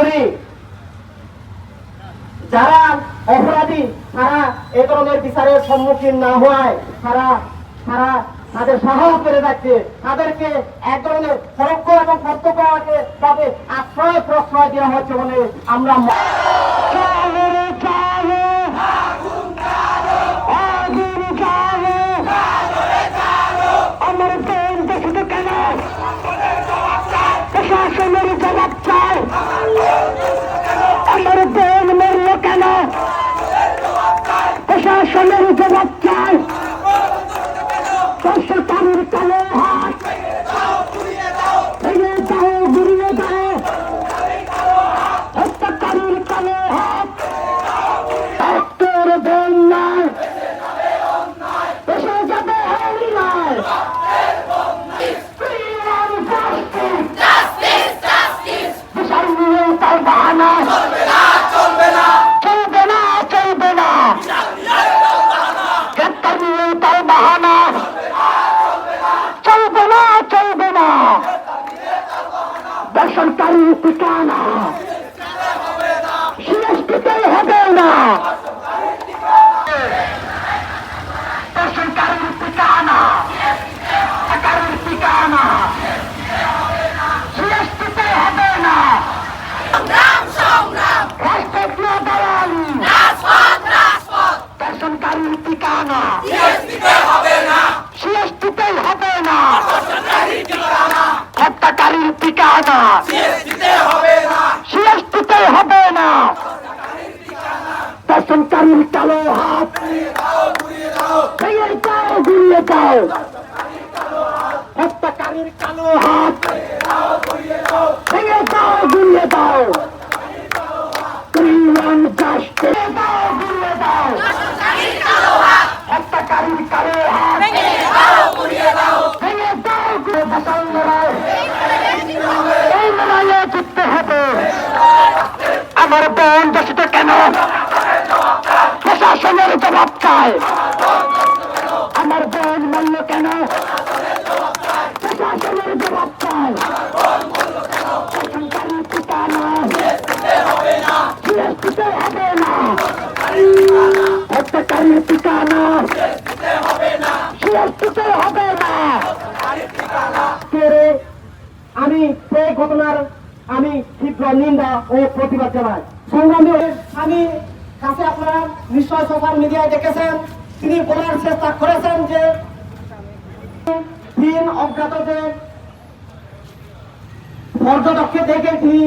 করি। যারা অপরাধী, তারা এ ধরনের বিচারের সম্মুখীন না হওয়ায় তারা তারা তাদের সাহস করে যাচ্ছে। তাদেরকে এক ধরনের সরক্ষ এবং কর্তব্য তাদের আশ্রয় প্রশ্রয় দেওয়া হচ্ছে বলে আমরা জবাব চাই বেসরকারি ঠিকানা সিএসপিতে হবে না। বেসরকারি ঠিকানা সরকারি ঠিকানা সিএসপিতে হবে না। সংগ্রাম সংগ্রাম রাষ্ট্রীয় দালালি রাজপথ রাজপথ। বেসরকারি ঠিকানা সিএসপিতে হবে না। সিএসপিতে হবে না। সরকারি ঠিকানা ঠিকানা সিএসপিতে হবে না। বেসরকারির কালো হাত। দাও গুড়িয়ে দাও হত্যাকারীর কালো হাত ভেঙে দাও গুড়িয়ে দাও Freedom, justice. দাও গুড়িয়ে দাও সরকারি কালো হাত হত্যাকারীর কালো হাত ভেঙে দাও গুড়িয়ে দাও ভেঙে দাও গুড়িয়ে বাঁচাও লড়াই এই লড়াইয়ে জিততে হবে আমার বোন দোষিত কেন? প্রশাসনের জবাব চাই। আমার বোন মূল্য কেন? প্রশাসনের জবাব কেড়ে আমি সেই ঘটনার আমি তীব্র নিন্দা ও প্রতিবাদ জানাই। সংগ্রামী, আমি কাছে আপনারা নিশ্চয় সোশ্যাল মিডিয়ায় দেখেছেন, তিনি বলার চেষ্টা করেছেন যে তিন অজ্ঞাতদের পর্যটককে দেখে তিনি